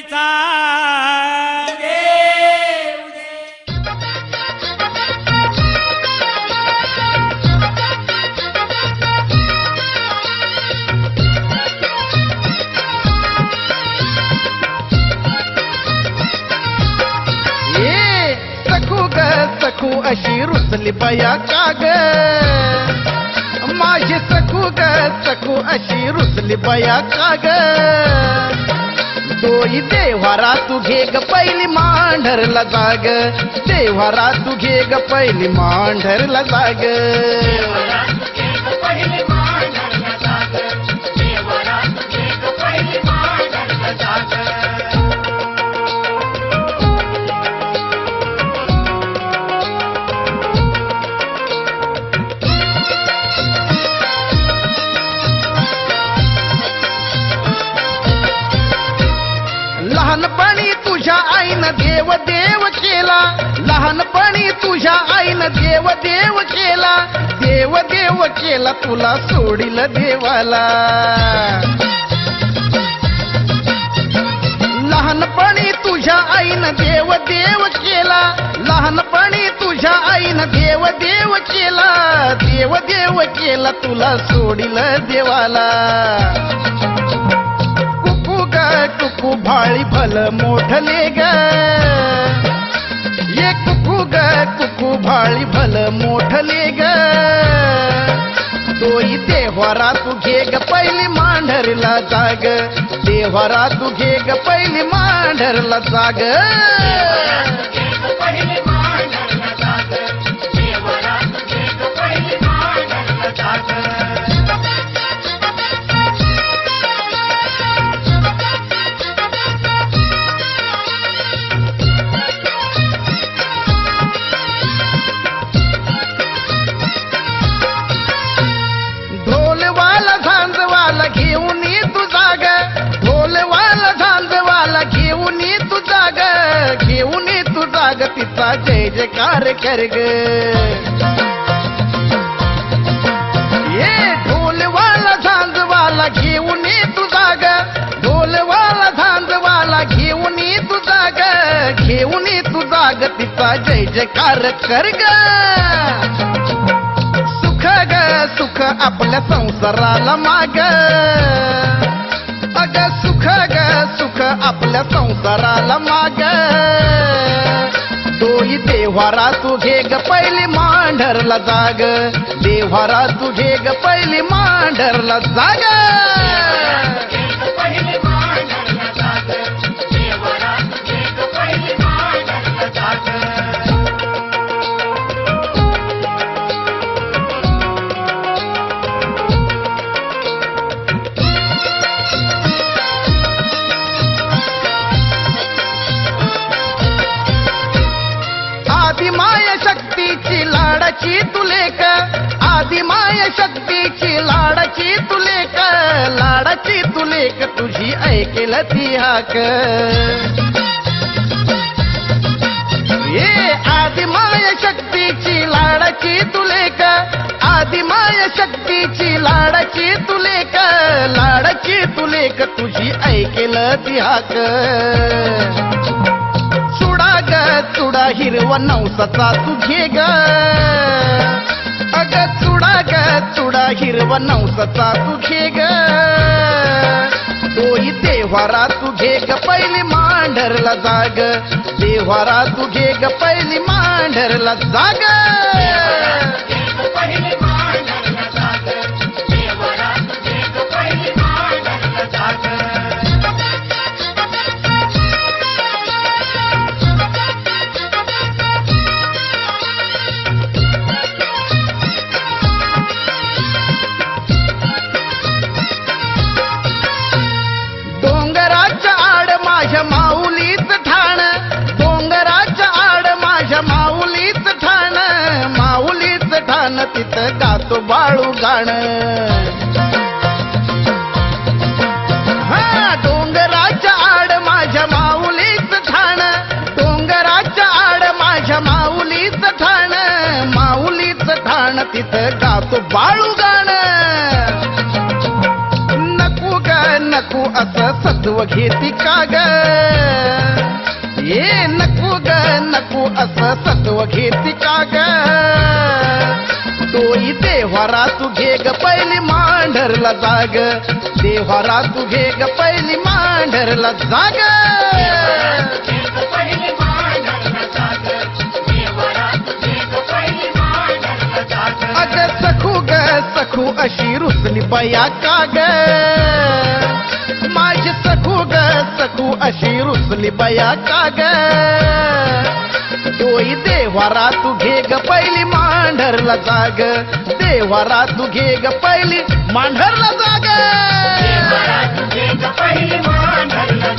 देवीचा सखू अशी रुसली बया काग. माझी सखू ग सखू अशी रुसली बया काग. ग दोई तू घे ग पहिली मांढरला जाग. देवारा तू घे ग पहिली मांढरला जाग. आणि तुझ्या आईनं देव देव केला. देव देव केला तुला सोडिल देवाला. लहानपणी तुझ्या आईनं देव देव केला. लहानपणी तुझ्या आईनं देव देव केला. देव देव केला तुला सोडिल देवाला. कुकू ग कुकू भाळी भल मोठले ग. कुकू भल मोठले ग तोई देवारा तू घे ग पहिली मांढरला जाग. देवारा तू घे ग पहिली मांढरला जाग. तिचा जय जयकार कर ग. ये ढोलवाला झांजवाला घेऊन ये तुझा ग ढोलवाला झांजवाला घेऊन ये तुझा ग घेऊन ये तुझा जाग तिचा जय जयकार कर ग. सुख ग सुख आपल्या संसाराला माग. अग सुख ग सुख आपल्या संसाराला माग. देव्हारा तू ग पहिली मांढरला जाग. देव्हारा तुझे ग पहिली मांढरला जाग. लाडाची तुलेक आदिमाय शक्तीची लाडाची तुलेक लाडाची तुलेक तुझी ऐकेल ती हाक. ये आदिमाय शक्तीची लाडाची तुलेक आदिमाय शक्तीची लाडाची तुलेक लाडाची तुलेक तुझी ऐकेल ती हाक. चुडा ग चुडा हिरवा नवसाचा तू घे ग अग चुडा ग चुडा हिरवा नवसाचा तू घे ग तोही देव्हारा तू घे ग पहिली मांढरला जाग. देव्हारा तू घे ग पहिली मांढरला जाग. बाळू हा डोंगराच्या आड माझ्या माऊलीच ठाण. डोंगराच्या आड माझ्या माऊलीच ठाण. माऊलीच ठाण तिथं गातो बाळू गाण. नको ग नको असं सत सत्व घेती का ग? ये नको ग नको असं सत्व घेती का ग? तोही देव्हारा तू घे ग पहिली मांढरला जाग. देव्हारा तू घे ग पहिली मांढरला जाग. अग सखू ग सखू अशी रुसली बया का ग माझी सखू ग सखू अशी रुसली बया का ग तोही देवारा तू घे ग पहिली मांढरला जाग. देवारा तू घे ग पहिली मांढरला जाग. पहिली मांढरला